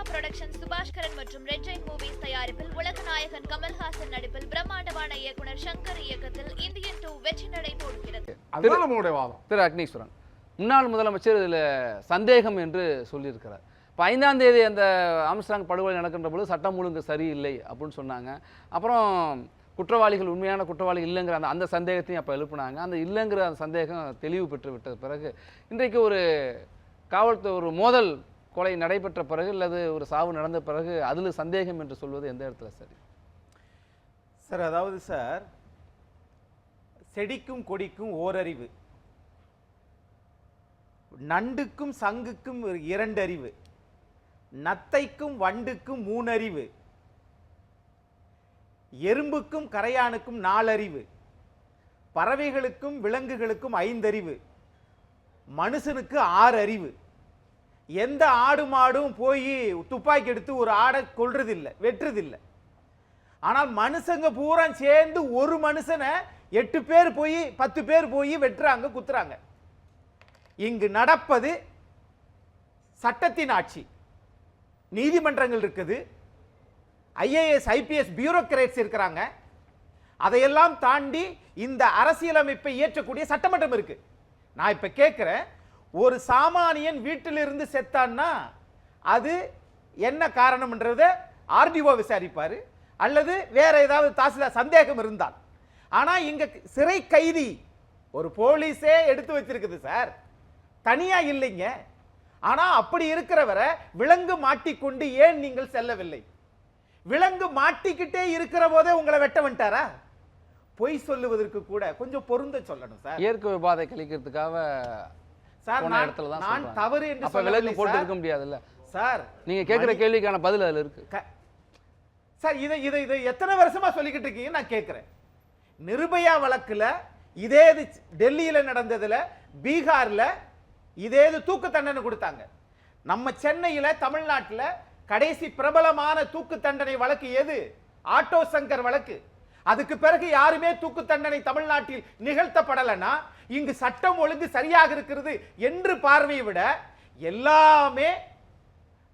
Trisha production Subaskaran மற்றும் red Jain movies தயாரிப்பில் உலகநாயகன் கமல்ஹாசன் நடிப்பில் பிரம்மாண்டமான இயக்குனர் சங்கர் இயக்கத்தில் இந்தியன் டூ வெற்றி நடை போடுகிறது அதுதான் நம்மளுடைய வாதம். திரு அக்னீஸ்வரன் முன்னாள் முதலமைச்சர் இதில் சந்தேகம் என்று சொல்லியிருக்கிறார். இப்போ ஐந்தாம் தேதி அந்த ஆம்ஸ்டாங் படுகொலை நடக்கின்ற பொழுது சட்டம் ஒழுங்கு சரியில்லை அப்படின்னு சொன்னாங்க. அப்புறம் குற்றவாளிகள் உண்மையான குற்றவாளி இல்லைங்கிற அந்த அந்த சந்தேகத்தையும் அப்போ எழுப்புனாங்க. அந்த இல்லைங்கிற அந்த சந்தேகம் தெளிவு பெற்று விட்ட பிறகு இன்றைக்கு ஒரு காவல்துறை ஒரு மோதல் கொலை நடைபெற்ற பிறகு அல்லது ஒரு சாவு நடந்த பிறகு அதில் சந்தேகம் என்று சொல்வது எந்த இடத்துல சரி? சார் அதாவது சார் செடிக்கும் கொடிக்கும் ஓரறிவு. நண்டுக்கும் சங்குக்கும் இரண்டு அறிவு நத்தைக்கும் வண்டுக்கும் மூணறிவு. எறும்புக்கும் கரையானுக்கும் நாலறிவு. பறவைகளுக்கும் விலங்குகளுக்கும் ஐந்தறிவு. மனுஷனுக்கு ஆறு அறிவு எந்த ஆடு மாடும் போய் துப்பாக்கி எடுத்து ஒரு ஆடை கொல்றதில்லை வெட்டுறதில்லை. ஆனால் மனுஷங்க பூரா சேர்ந்து ஒரு மனுஷனை எட்டு பேர் போய் பத்து பேர் போய் வெட்டுறாங்க குத்துறாங்க. இங்கு நடப்பது சட்டத்தின் ஆட்சி. நீதிமன்றங்கள் இருக்குது. ஐஏஎஸ் ஐபிஎஸ் பியூரோக்ரேட்ஸ் இருக்கிறாங்க. அதையெல்லாம் தாண்டி இந்த அரசியலமைப்பை இயற்றக்கூடிய சட்டமன்றம் இருக்கு. நான் இப்ப கேட்கிறேன் ஒரு சாமானியன் வீட்டிலிருந்து செத்தான்னா அது என்ன காரணம்ன்றத ஆர்டிஓ விசாரிப்பார் அல்லது வேற ஏதாவது தாசில்தார் சந்தேகம் இருந்தால். ஆனால் இங்கே சிறை கைதி ஒரு போலீஸே எடுத்து வச்சிருக்குது சார். தனியாக இல்லைங்க. ஆனால் அப்படி இருக்கிறவரை விலங்கு மாட்டிக்கொண்டு ஏன் நீங்கள் செல்லவில்லை? விலங்கு மாட்டிக்கிட்டே இருக்கிற போதே உங்களை வெட்ட வந்துட்டாரா? பொய் சொல்லுவதற்கு கூட கொஞ்சம் பொருந்த சொல்லணும் சார். இயற்கை விபாதை கழிக்கிறதுக்காக சார் நான் நான். தவறு என்று அப்ப சொல்லவில்லை போட்டு சார். இருக்க முடியாதுல்ல? சார் நீங்க கேட்குற மணி- கேள்விக்கான பதில் அதுல இருக்கு. சார் இதை இதை இதை எத்தனை வருஷமா சொல்லிக்கிட்டு இருக்கீங்க நான் கேட்கிறேன். நிர்பயா வழக்குல இதே இது டெல்லியில நடந்ததுல பீகார்ல இதே இது தூக்கு தண்டனை கொடுத்தாங்க. நம்ம சென்னையில தமிழ்நாட்டுல கடைசி பிரபலமான தூக்கு தண்டனை வழக்கு எது? ஆட்டோ சங்கர் வழக்கு. அதுக்கு பிறகு யாருமே தூக்கு தண்டனை தமிழ்நாட்டில் நிகழ்த்தப்படலைன்னா இங்கு சட்டம் ஒழுங்கு சரியாக இருக்கிறது என்று பார்வையை விட எல்லாமே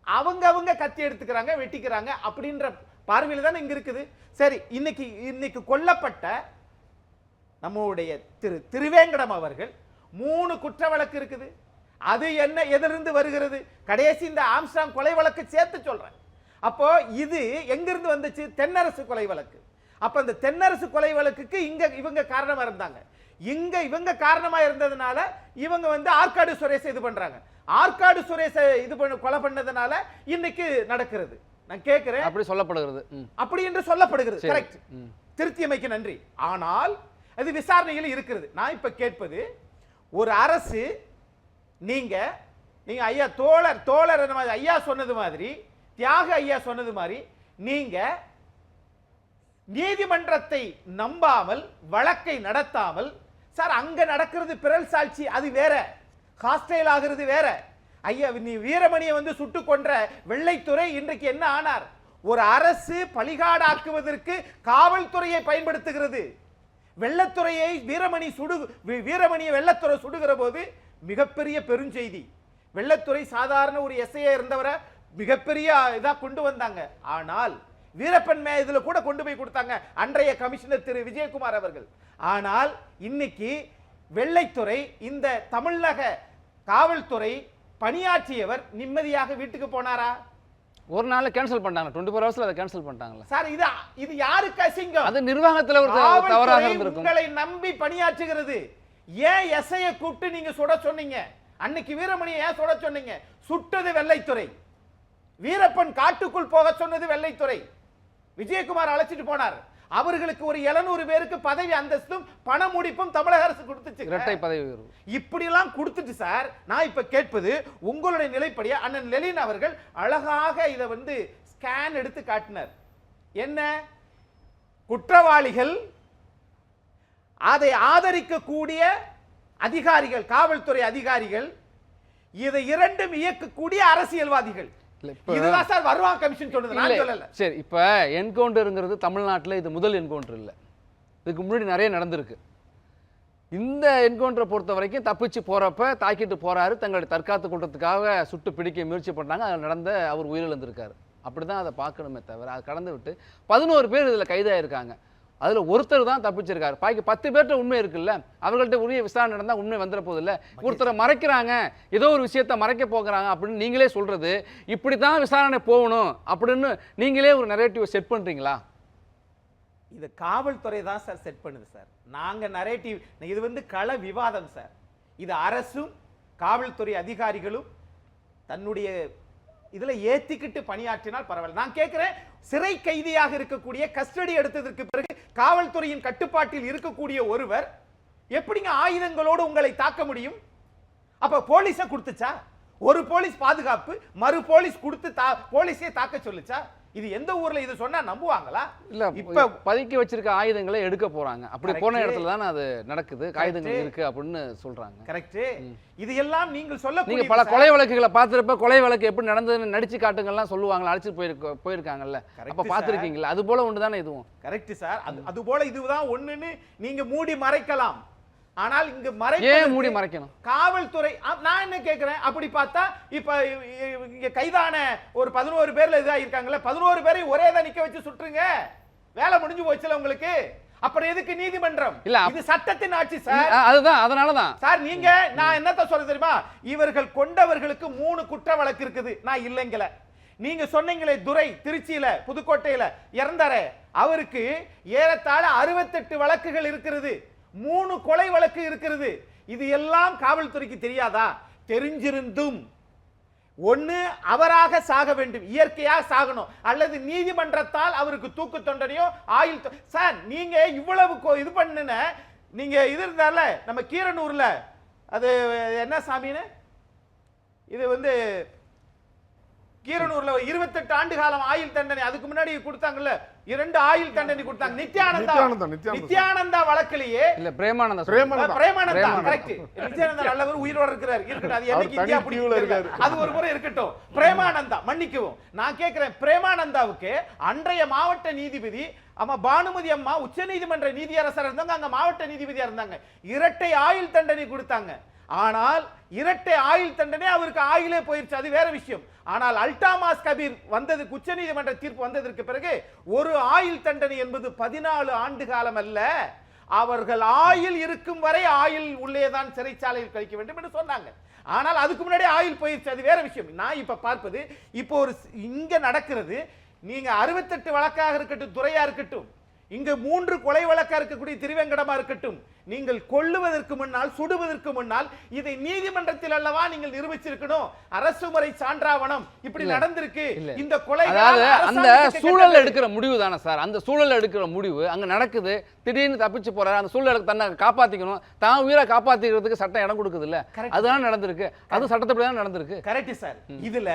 அவங்க அவங்க கத்தி எடுத்துக்கிறாங்க வெட்டிக்கிறாங்க அப்படின்ற பார்வையில் தானே இங்க இருக்குது. சரி இன்னைக்கு இன்னைக்கு கொல்லப்பட்ட நம்முடைய திரு திருவேங்கடம் அவர்கள் மூணு குற்ற வழக்கு இருக்குது. அது என்ன எதிலிருந்து வருகிறது? கடைசி இந்த ஆம்ஸ்டாங் கொலை வழக்கு சேர்த்து சொல்றேன். அப்போ இது எங்கிருந்து வந்துச்சு? தென்னரசு கொலை வழக்கு. அப்ப இந்த தென்னரசு கொலை வழக்குக்கு இங்க இவங்க காரணமா இருந்தாங்க. இங்க இவங்க காரணமா இருந்ததுனால இவங்க வந்து ஆற்காடு சுரேஷை இது பண்றாங்க. ஆற்காடு சுரேஷை இது பண்ண கொலை பண்ணதுனால இன்னைக்கு நடக்கிறது. நான் கேட்கிறேன் அப்படி சொல்லப்படுகிறது. அப்படி என்று சொல்லப்படுகிறது. கரெக்ட். திருத்தியமைக்கு நன்றி. ஆனால் அது விசாரணையில் இருக்கிறது. நான் இப்ப கேட்பது ஒரு அரசு நீங்க நீங்க ஐயா தோழர் தோழர் ஐயா சொன்னது மாதிரி தியாக ஐயா சொன்னது மாதிரி நீங்க நீதிமன்றத்தை நம்பாமல் வழக்கை நடத்தாமல் சார் அங்க நடக்கிறது பிறல் சாட்சி அது வேற. ஹாஸ்டைல் ஆகிறது வேற. ஐயா நீ வீரமணியை வந்து சுட்டு கொன்ற வெள்ளைத்துறை இன்றைக்கு என்ன ஆனார்? ஒரு அரசு பலிகாடாக்குவதற்கு காவல்துறையை பயன்படுத்துகிறது. வெள்ளத்துறையை வீரமணி சுடு வீரமணியை வெள்ளத்துறை சுடுகிற போது மிகப்பெரிய பெருஞ்செய்தி. வெள்ளத்துறை சாதாரண ஒரு எஸ்ஐயா இருந்தவரை மிகப்பெரிய இதாக கொண்டு வந்தாங்க. ஆனால் வீரப்பன் மே இதுல கூட கொண்டு போய் கொடுத்தாங்க. அன்றைய கமிஷனர் திரு விஜயகுமார் அவர்கள். ஆனால் இன்னைக்கு வெள்ளைத்துறை இந்த தமிழக காவல்துறை பணியாற்றியவர் நிம்மதியாக வீட்டுக்கு போனாரா? ஒரு நாள்ல கேன்சல் பண்ணிட்டாங்க. டுவெண்ட்டி ஃபோர் ஹவர்ஸ்ல அதை கேன்சல் பண்ணிட்டாங்கல்ல. சார் இது இது யாருக்கு அசிங்கம்? அது நிர்வாகத்துல ஒரு தவறாக இருந்திருக்கும். உங்களை நம்பி பணியாற்றுகிறது. ஏன் எஸ்ஐய கூப்பிட்டு நீங்க சுட சொன்னீங்க? அன்னைக்கு வீரமணியை ஏன் சுட சொன்னீங்க? சுட்டது வெள்ளைத்துறை. வீரப்பன் காட்டுக்குள் போக சொன்னது வெள்ளைத்துறை. விஜயகுமார் அழைச்சிட்டு போனார். அவர்களுக்கு ஒரு 700 பேருக்கு பதவி அந்தஸ்தும் பண முடிப்பும் தமிழக அரசு கொடுத்துச்சு. இரட்டை பதவி உயர்வு. இப்படிலாம் கொடுத்துட்டு சார் நான் இப்ப கேட்பது உங்களுடைய நிலைப்படியா அண்ணன் லெலின் அவர்கள் அழகாக இதை வந்து ஸ்கேன் எடுத்து காட்டினார். என்ன? குற்றவாளிகள் அதை ஆதரிக்கக்கூடிய அதிகாரிகள் காவல்துறை அதிகாரிகள் இதை இரண்டும் இயக்கக்கூடிய அரசியல்வாதிகள். இதுதான் சார் வருவான் கமிஷன் சொன்னது நான். சொல்லல. சரி இப்போ என்கவுண்டருங்கிறது தமிழ்நாட்டில் இது முதல் என்கவுண்டர் இல்லை. இதுக்கு முன்னாடி நிறைய நடந்திருக்கு. இந்த என்கவுண்டரை பொறுத்த வரைக்கும் தப்பிச்சு போறப்ப தாக்கிட்டு போறாரு. தங்களுடைய தற்காத்து கூட்டத்துக்காக சுட்டு பிடிக்க முயற்சி பண்ணாங்க அதில் நடந்த அவர் உயிரிழந்திருக்காரு. அப்படிதான் அதை பார்க்கணுமே தவிர அதை கடந்து விட்டு பதினோரு பேர் இதில் கைதாயிருக்காங்க. அதுல ஒருத்தர் தான் தப்பிச்சிருக்காரு. பாக்கி பத்து பேர்ட்ட உண்மை இருக்குல்ல அவர்கள்ட்ட உரிய விசாரணை நடந்தா உண்மை வந்துட போதில்ல. ஒருத்தரை மறைக்கிறாங்க ஏதோ ஒரு விஷயத்த மறைக்க போகிறாங்க அப்படின்னு நீங்களே சொல்றது இப்படி தான் விசாரணை போகணும் அப்படின்னு நீங்களே ஒரு நெரேட்டிவ் செட் பண்றீங்களா? இது காவல்துறை தான் சார் செட் பண்ணுது சார் நாங்க நரேட்டிவ் இது வந்து கள விவாதம் சார் இது அரசும் காவல்துறை அதிகாரிகளும் தன்னுடைய இதுல ஏத்திக்கிட்டு பணியாற்றினால் பரவாயில்ல. நான் கேட்கிறேன் சிறை கைதியாக இருக்கக்கூடிய கஸ்டடி எடுத்ததற்கு பிறகு காவல்துறையின் கட்டுப்பாட்டில் இருக்கக்கூடிய ஒருவர் எப்படிங்க ஆயுதங்களோடு உங்களை தாக்க முடியும்? அப்ப போலீஸை கொடுத்துச்சா? ஒரு போலீஸ் பாதுகாப்பு மறு போலீஸ் கொடுத்து தா போலீஸே தாக்க சொல்லுச்சா? இது எந்த ஊர்ல இது சொன்னா நம்புவாங்களா? இல்ல இப்ப பதுக்கி வச்சிருக்க ஆயுதங்களை எடுக்க போறாங்க. அப்படி போன. இடத்துல தானே அது நடக்குது. Correct. இருக்கு அப்படின்னு சொல்றாங்க. கரெக்ட் இது எல்லாம் நீங்கள் நீங்க சொல்லக்கூடிய பல கொலை வழக்குகளை பார்த்திருப்ப கொலை வழக்கு எப்படி நடந்ததுன்னு நடிச்சு காட்டுங்கலாம் சொல்லுவாங்க அழைச்சு போயிருக்க போயிருக்காங்கல்ல. அப்ப sir. பார்த்திருக்கீங்களா அது போல ஒன்று தானே இதுவும். கரெக்ட் சார் அது அது போல இதுதான் ஒண்ணுன்னு நீங்க மூடி மறைக்கலாம். ஆனால் இங்க மறைப்பதற்கு மூடி மறைக்கணும்? காவல்துறை நான் என்ன கேக்குறேன் அப்படி பார்த்தா இப்ப இங்க கைதான ஒரு பதினோரு பேர்ல இதா இருக்காங்கல்ல பதினோரு பேரை ஒரே தான் நிக்க வச்சு சுட்டுருங்க. வேலை முடிஞ்சு போச்சுல உங்களுக்கு. அப்புறம் எதுக்கு நீதிமன்றம்? இல்ல, இது சட்டத்தின் ஆட்சி சார். அதுதான் அதனாலதான். சார் நீங்க நான் என்னத்த சொல்ல தெரியுமா? இவர்கள் கொண்டவர்களுக்கு மூணு குற்ற வழக்கு இருக்குது. நான் இல்லைங்கல. நீங்க சொன்னீங்களே துரை திருச்சியில புதுக்கோட்டையில இறந்தாரே. அவருக்கு ஏறத்தாழ அறுபத்தெட்டு வழக்குகள் இருக்கிறது. மூணு கொலை வழக்கு இருக்கிறது. இது எல்லாம் காவல்துறைக்கு தெரியாதா? தெரிஞ்சிருந்தும். ஒன்று அவராக சாக வேண்டும். இயற்கையாக சாகணும். அல்லது நீதிமன்றத்தால் அவருக்கு தூக்கு தொண்டனையோ ஆயுள் சார் நீங்க இவ்வளவு இது பண்ணுன நீங்க இது இருந்தால நம்ம கீரனூர்ல. அது என்ன சாமின்னு? இது வந்து கீரனூர்ல இருபத்தெட்டு ஆண்டு காலம் ஆயுள் தண்டனை அதுக்கு முன்னாடி கொடுத்தாங்கல்ல இரண்டு ஆயுள் தண்டனை கொடுத்தாங்க. நித்யானந்தா. நித்யானந்தா, வழக்கிலேயே இல்ல பிரேமானந்தா. பிரேமானந்தா. கரெக்ட் நித்யானந்தா நல்லவர் உயிரோட இருக்கிறார். இருக்கட்டும் அது என்னைக்கு இந்தியா. இருக்காரு. அது ஒரு முறை இருக்கட்டும். பிரேமானந்தா மன்னிக்கவும். நான் கேட்கிறேன் பிரேமானந்தாவுக்கு அன்றைய மாவட்ட நீதிபதி ஆமா பானுமதி அம்மா உச்சநீதிமன்ற நீதியரசர் இருந்தாங்க அங்க மாவட்ட நீதிபதியா இருந்தாங்க. இரட்டை ஆயுள் தண்டனை கொடுத்தாங்க. ஆனால் இரட்டை ஆயுள் தண்டனை அவருக்கு ஆயுளே போயிருச்சு அது வேற விஷயம். ஆனால் அல்டாமாஸ் கபீர் வந்ததுக்கு உச்சநீதிமன்ற தீர்ப்பு வந்ததற்கு பிறகு ஒரு ஆயுள் தண்டனை என்பது பதினாலு ஆண்டு காலம் அல்ல அவர்கள் ஆயுள் இருக்கும் வரை ஆயுள் உள்ளேதான் சிறைச்சாலையில் கழிக்க வேண்டும் என்று சொன்னாங்க. ஆனால் அதுக்கு முன்னாடி ஆயுள் போயிருச்சு அது வேற விஷயம். நான் இப்ப பார்ப்பது இப்போ ஒரு இங்கே இங்க நடக்கிறது நீங்க அறுபத்தெட்டு வழக்காக இருக்கட்டும் துறையா இருக்கட்டும் இங்க மூன்று கொலை வழக்கா இருக்கக்கூடிய திருவேங்கடமா இருக்கட்டும். நீங்கள் கொல்லுவதற்கு முன்னால் சுடுவதற்கு முன்னால் இதை நீதிமன்றத்தில் அல்லவா நீங்கள் நிரூபிச்சிருக்கணும். அரசு முறை சான்றாவணம் இப்படி. நடந்திருக்கு. இந்த கொலை அந்த சூழல் எடுக்கிற முடிவு தானே சார்? அந்த சூழல் எடுக்கிற முடிவு அங்க நடக்குது. திடீர்னு தப்பிச்சு போறாரு. அந்த சூழலுக்கு தன்னை காப்பாத்திக்கணும். தான் உயிரை காப்பாத்திக்கிறதுக்கு சட்டம் இடம் கொடுக்குது இல்ல. அதுதான் நடந்திருக்கு. அது சட்டத்தப்படி தான் நடந்திருக்கு. கரெக்ட் சார் இதுல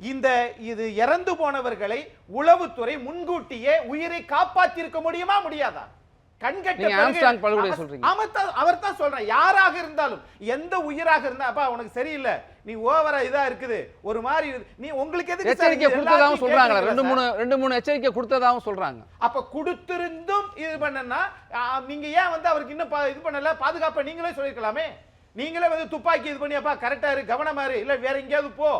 இந்த இது இறந்து போனவர்களை உளவுத்துறை முன்கூட்டியே உயிரை காப்பாத்திருக்க முடியுமா முடியாதா? அவர் சொல்றீங்க. அவர்தான் சொல்றேன். யாராக இருந்தாலும் எந்த உயிராக இருந்தா அப்பா உனக்கு சரியில்லை. நீ ஓவரா இதா இருக்குது. ஒரு மாதிரி. நீ உங்களுக்கு சார் எச்சரிக்கை சொல்றாங்களா? கேட்கறீங்களா ரெண்டு? மூணு ரெண்டு மூணு எச்சரிக்கை கொடுத்ததாகவும் சொல்றாங்க. அப்ப கொடுத்திருந்தும் இது பண்ணனா நீங்க ஏன் வந்து அவருக்கு இன்னும் இது பண்ணல? பாதுகாப்பை நீங்களே சொல்லிருக்கலாமே நீங்களே வந்து துப்பாக்கி இது பண்ணியாப்பா கரெக்டா இரு கவனமா இரு இல்ல வேற எங்கேயாவது போ.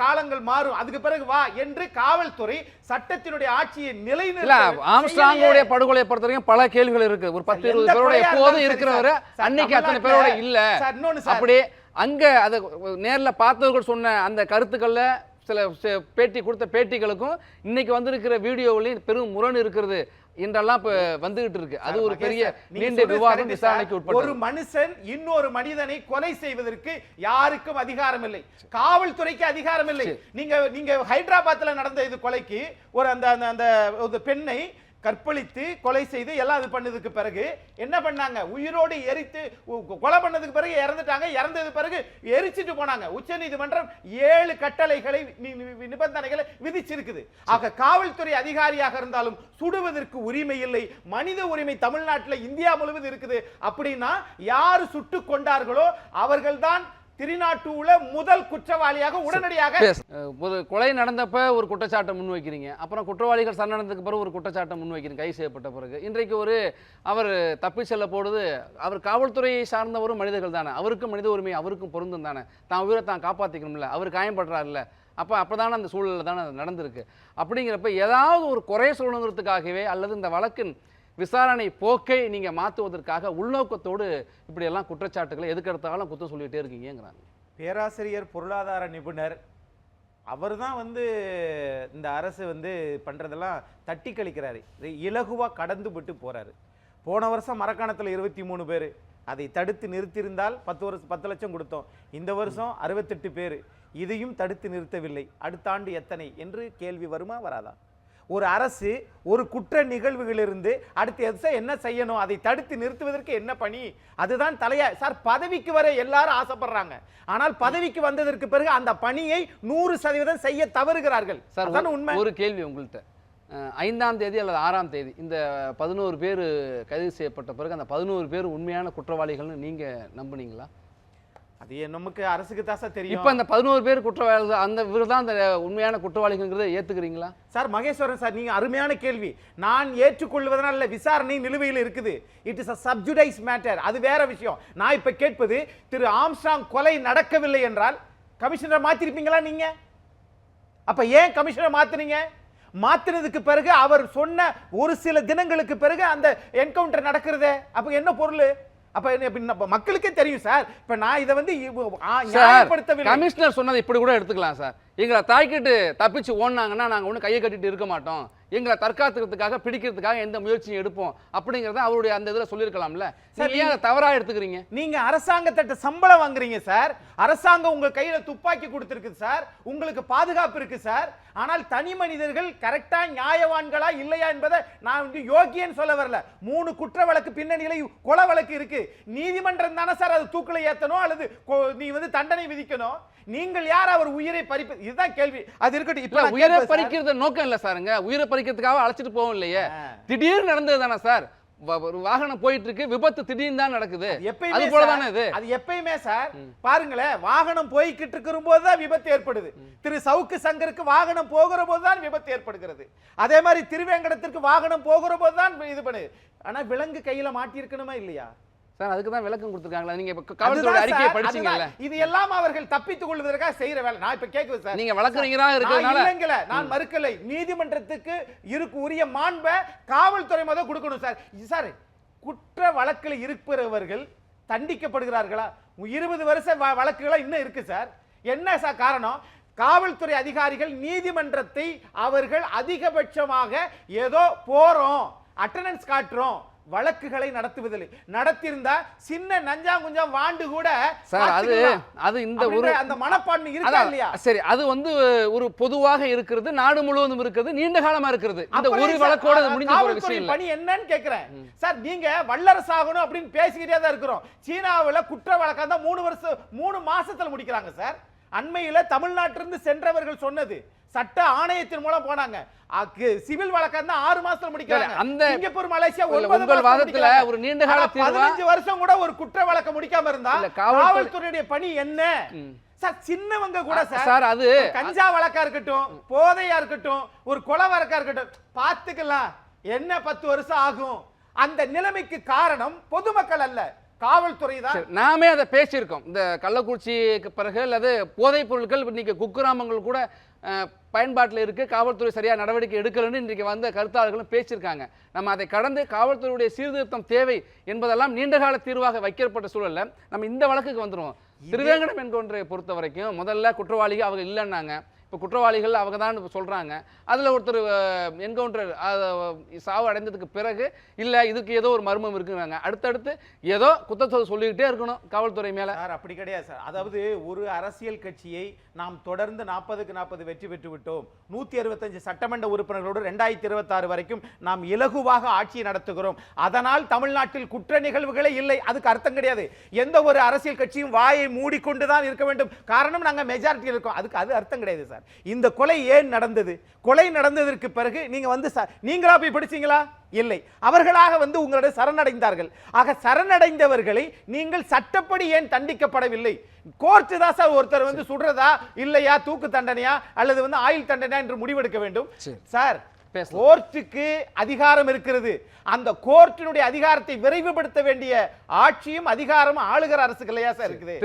காலங்கள் மாறும். அதுக்கு பிறகு வா என்று காவல்துறை சட்டத்தினுடைய ஆட்சியை நிலைநிறுத்த ஆம்ஸ்ட்ராங்கோடைய படுகொலை பொறுத்த வரைக்கும் பல கேள்விகள் இருக்கு. ஒரு பத்து இருபது பேரோட எப்போதும் இருக்கிறவரு. அன்னைக்கு அத்தனை பேரோட இல்ல. சார், இன்னொன்னு சார். அப்படி அங்க அத நேர்ல பார்த்தவர்கள் சொன்ன அந்த கருத்துக்கள்ல சில பேட்டி கொடுத்த பேட்டிகளுக்கும் இன்னைக்கு வந்திருக்கிற வீடியோவிலையும் பெரும் முரண் இருக்கிறது. என்றெல்லாம் இப்ப வந்துகிட்டு இருக்கு. அது ஒரு பெரிய நீண்ட விவாதம் விசாரணைக்கு சார். ஒரு மனுஷன் இன்னொரு மனிதனை கொலை செய்வதற்கு யாருக்கும் அதிகாரம் இல்லை காவல்துறைக்கு அதிகாரம் இல்லை நீங்க நீங்க ஹைதராபாத்ல நடந்த இது கொலைக்கு ஒரு அந்த அந்த பெண்ணை கற்பழித்து கொலை செய்து எல்லாம் இது பண்ணதுக்கு பிறகு என்ன பண்ணாங்க? உயிரோடு எரித்து கொலை பண்ணதுக்கு பிறகு இறந்துட்டாங்க. இறந்தது பிறகு எரிச்சிட்டு போனாங்க. உச்சநீதிமன்றம் ஏழு கட்டளைகளை நிபந்தனைகளை விதிச்சிருக்குது. ஆக காவல்துறை அதிகாரியாக இருந்தாலும் சுடுவதற்கு உரிமை இல்லை. மனித உரிமை தமிழ்நாட்டில் இந்தியா முழுவதும் இருக்குது. அப்படின்னா யார் சுட்டு கொண்டார்களோ அவர்கள்தான் திருநாட்டூல முதல் குற்றவாளியாக உடனடியாக ஒரு கொலை நடந்தப்ப ஒரு குற்றச்சாட்டை முன்வைக்கிறீங்க. அப்புறம் குற்றவாளிகள் சரணடைந்ததுக்கு பிறகு ஒரு குற்றச்சாட்டை முன்வைக்கிறீங்க. கைது செய்யப்பட்ட பிறகு. இன்றைக்கு ஒரு அவர் தப்பி செல்ல போடுது அவர் காவல்துறையை சார்ந்தவரும் மனிதர்கள் தானே. அவருக்கும் மனித உரிமை அவருக்கும் பொருந்தும் தானே. தான் உயிரை தான் காப்பாற்றிக்கணும்ல அவர் காயப்படுறாருல்ல அப்போ அப்பதானே அந்த சூழலில் தானே நடந்திருக்கு. அப்படிங்கிறப்ப ஏதாவது ஒரு குறை சொல்லணுங்கிறதுக்காகவே அல்லது இந்த வழக்கின் விசாரணை போக்கை நீங்கள் மாற்றுவதற்காக உள்நோக்கத்தோடு இப்படியெல்லாம் குற்றச்சாட்டுகளை எதுக்கெடுத்தாலும் குத்தம் சொல்லிகிட்டே இருக்கீங்கிறாங்க பேராசிரியர் பொருளாதார நிபுணர் அவர் தான் வந்து இந்த அரசு வந்து பண்ணுறதெல்லாம் தட்டி கழிக்கிறாரு. இலகுவாக கடந்து விட்டு போகிறாரு போன வருஷம் மரக்காணத்தில் இருபத்தி மூணு பேர். அதை தடுத்து நிறுத்தியிருந்தால் பத்து வருஷம் பத்து லட்சம் கொடுத்தோம். இந்த வருஷம் அறுபத்தெட்டு பேர். இதையும் தடுத்து நிறுத்தவில்லை. அடுத்த ஆண்டு எத்தனை? என்று கேள்வி வருமா வராதா? ஒரு அரசு ஒரு குற்ற நிகழ்வுகளிலிருந்து அடுத்து எதை என்ன செய்யணும்? அதை தடுத்து நிறுத்துவதற்கு என்ன பணி? அதுதான் தலையா சார் பதவிக்கு வர எல்லாரும் ஆசைப்படுறாங்க. ஆனால் பதவிக்கு வந்ததற்கு பிறகு அந்த பணியை நூறு சதவீதம் செய்ய தவறுகிறார்கள். சார் உண்மை. ஒரு கேள்வி உங்கள்கிட்ட ஐந்தாம் தேதி அல்லது ஆறாம் தேதி இந்த பதினோரு பேர் கைது செய்யப்பட்ட பிறகு அந்த பதினோரு பேர் உண்மையான குற்றவாளிகள்னு நீங்க நம்புனீங்களா? அது நமக்கு அரசுக்கு தான் சார் தெரியும். இப்போ அந்த பதினோரு பேர் குற்றவாளிகள் அந்த இவர் தான் அந்த உண்மையான குற்றவாளிகள்ங்கிறத ஏத்துக்கிறீங்களா? சார் மகேஸ்வரன் சார் நீங்க அருமையான கேள்வி. நான் ஏற்றுக்கொள்வதனால இல்ல, விசாரணை நிலுவையில் இருக்குது. It is a sub judice matter அது வேற விஷயம். நான் இப்ப கேட்பது திரு ஆம்ஸ்டாங் கொலை நடக்கவில்லை என்றால் கமிஷனரை மாத்திருப்பீங்களா நீங்க? அப்ப ஏன் கமிஷனர் மாத்துனீங்க? மாத்தினதுக்கு பிறகு அவர் சொன்ன ஒரு சில தினங்களுக்கு பிறகு அந்த என்கவுண்டர் நடக்கிறதே. அப்ப என்ன பொருள்? அப்ப மக்களுக்கே தெரியும் சார். இப்ப நான் இதை வந்து கமிஷனர் சொன்னதை இப்படி கூட எடுத்துக்கலாம் சார். எங்களை தாய்க்கிட்டு தப்பிச்சு ஓடினாங்கன்னா நாங்க ஒன்றும் கையை கட்டிட்டு இருக்க மாட்டோம். எங்களை தற்காத்துக்கிறதுக்காக பிடிக்கிறதுக்காக எந்த முயற்சியும் எடுப்போம். அப்படிங்கிறத அவருடைய அந்த இதுல சொல்லியிருக்கலாம்ல. சார், நீங்க ஏன் அதை தவறா எடுத்துக்கிறீங்க? நீங்க அரசாங்கத்திட்ட சம்பளம் வாங்குறீங்க சார். அரசாங்கம் உங்க கையில துப்பாக்கி கொடுத்திருக்கு சார். உங்களுக்கு பாதுகாப்பு இருக்கு சார். ஆனால் தனி மனிதர்கள் கரெக்டா நியாயவான்களா இல்லையா என்பதை நான் வந்து யோகியன்னு சொல்ல வரல. மூணு குற்ற வழக்கு பின்னணியில கொலை வழக்கு இருக்கு. நீதிமன்றம் தானே சார் அது தூக்கில ஏத்தணும் அல்லது நீ வந்து தண்டனை விதிக்கணும். நீங்கள் யார் அவர் உயிரை பறிப்பு இதுதான் கேள்வி. அது இருக்கட்டும் இப்ப உயிரை. பறிக்கிறது நோக்கம் இல்ல சாருங்க உயிரை பறிக்கிறதுக்காக அழைச்சிட்டு போவோம் இல்லையே. திடீர்னு நடந்தது தானே சார். ஒரு வாகனம் போயிட்டு இருக்கு விபத்து திடீர்னு தான் நடக்குது. எப்பயுமே அது போல சார், தானே இது? அது எப்பயுமே சார் பாருங்களேன் வாகனம் போய்கிட்டு இருக்கிற போது தான் விபத்து ஏற்படுது. திரு சவுக்கு சங்கருக்கு வாகனம் போகிற போது தான் விபத்து ஏற்படுகிறது. அதே மாதிரி திருவேங்கடத்திற்கு வாகனம் போகிற போது தான் இது பண்ணுது. ஆனா விலங்கு கையில மாட்டியிருக்கணுமா இல்லையா? சார் அதுக்கு தான் விளக்கம் கொடுத்துருக்காங்களா. நீங்க இப்ப காவல்துறை அறிக்கையை படிச்சீங்கல்ல. இது எல்லாம் அவர்கள் தப்பித்துக் கொள்வதற்காக செய்யற வேலை. நான் இப்ப கேக்குது சார். நீங்க வழக்கறிஞராக இருக்கிறதுனால? நான் மறுக்கலை. நீதிமன்றத்துக்கு இருக்கு உரிய மாண்பை காவல்துறை முத கொடுக்கணும் சார். சார் குற்ற வழக்கில் இருப்பவர்கள் தண்டிக்கப்படுகிறார்களா? இருபது வருஷ வழக்குகளா இன்னும் இருக்கு சார். என்ன சார் காரணம்? காவல்துறை அதிகாரிகள் நீதிமன்றத்தை அவர்கள் அதிகபட்சமாக ஏதோ போறோம் அட்டெண்டன்ஸ் காட்டுறோம். வழக்குகளை நடத்துவதில்லை. நடத்தியிருந்தா சின்ன நஞ்சாங்குஞ்சம் வாண்டு கூட சார் அது. அது இந்த ஒரு அந்த மனப்பான்மை இருக்கா இல்லையா? சரி அது வந்து ஒரு பொதுவாக இருக்கிறது நாடு முழுவதும் இருக்கிறது நீண்ட காலமா இருக்கிறது. அப்புறம் ஒரு வழக்கோட முடிஞ்ச போற காவல்துறை விஷயம் பணி என்னன்னு கேக்குறேன். சார் நீங்க வல்லரசு ஆகணும் அப்படின்னு பேசிக்கிட்டே தான் இருக்கிறோம். சீனாவுல குற்ற வழக்கம் தான் மூணு வருஷம் மூணு மாசத்துல முடிக்கிறாங்க சார். அண்மையில தமிழ்நாட்டிலிருந்து சென்றவர்கள் சொன்னது. சட்ட ஆணையத்தின் மூலம் போனாங்க. சிவில் வழக்கம் தான் ஆறு மாசத்துல முடிக்கிறாங்க. அந்த- சிங்கப்பூர் மலேசியா ஒன்பது வாதத்துல. ஒரு நீண்ட கால பதினஞ்சு வருஷம் கூட ஒரு குற்ற வழக்கம் முடிக்காம இருந்தா காவல்துறையுடைய பணி என்ன? சார் சின்னவங்க கூட சார் அது கஞ்சா வழக்கா இருக்கட்டும் போதையா இருக்கட்டும் ஒரு கொலை வழக்கா இருக்கட்டும் பார்த்துக்கலாம் என்ன பத்து வருஷம் ஆகும்? அந்த நிலைமைக்கு காரணம் பொதுமக்கள் அல்ல. காவல்துறை தான் நாமே அதை பேசியிருக்கோம். இந்த கள்ளக்குறிச்சிக்கு பிறகு அல்லது போதைப் பொருட்கள் இன்னைக்கு குக்கிராமங்கள் கூட பயன்பாட்டில் இருக்கு. காவல்துறை சரியா நடவடிக்கை எடுக்கலன்னு இன்றைக்கு வந்த கருத்தாளர்களும் பேசியிருக்காங்க. நம்ம அதை கடந்து காவல்துறையுடைய சீர்திருத்தம் தேவை என்பதெல்லாம் நீண்டகால தீர்வாக வைக்கப்பட்ட சூழல்ல நம்ம இந்த வழக்குக்கு வந்துருவோம். திருவேங்கடம் என்கவுண்டரை பொறுத்த வரைக்கும் முதல்ல குற்றவாளிகள் அவங்க இல்லைன்னாங்க. இப்போ குற்றவாளிகள் அவங்க தான் சொல்கிறாங்க அதில் ஒருத்தர் என்கவுண்டர் சாவு அடைந்ததுக்கு பிறகு இல்லை இதுக்கு ஏதோ ஒரு மர்மம் இருக்குங்கிறாங்க. அடுத்தடுத்து ஏதோ குத்தத்தோ சொல்லிக்கிட்டே இருக்கணும் காவல்துறை மேலே. சார் அப்படி கிடையாது சார். அதாவது ஒரு அரசியல் கட்சியை நாம் தொடர்ந்து நாற்பதுக்கு நாற்பது வெற்றி பெற்று விட்டோம். நூற்றி அறுபத்தஞ்சு சட்டமன்ற உறுப்பினர்களோடு ரெண்டாயிரத்தி இருபத்தாறு வரைக்கும் நாம் இலகுவாக ஆட்சி நடத்துகிறோம். அதனால் தமிழ்நாட்டில் குற்ற நிகழ்வுகளே இல்லை. அதுக்கு அர்த்தம் கிடையாது. எந்த ஒரு அரசியல் கட்சியும் வாயை மூடிக்கொண்டு தான் இருக்க வேண்டும். காரணம் நாங்கள் மெஜாரிட்டி இருக்கோம். அதுக்கு அது அர்த்தம் கிடையாது சார். இந்த கொலை ஏன் நடந்தது? கொலை நடந்ததற்கு பிறகு நீங்க வந்து சார் நீங்களா போய் படிச்சீங்களா? இல்லை. அவர்களாக வந்து உங்களிடம் சரணடைந்தார்கள். ஆக சரணடைந்தவர்களை நீங்கள் சட்டப்படி ஏன் தண்டிக்கப்படவில்லை? கோர்ட்டு தான் சார் ஒருத்தர் வந்து சுடுறதா? இல்லையா? தூக்கு தண்டனையா? அல்லது வந்து ஆயுள் தண்டனையா என்று முடிவெடுக்க வேண்டும்? சரி. கோர்ட்டுக்கு அதிகாரம் இருக்கிறது. அந்த கோர்ட்டினுடைய அதிகாரத்தை விரைவுபடுத்த வேண்டிய ஆட்சியும் அதிகாரமும் ஆளுகிற அரசுகளையா சார் இருக்குது?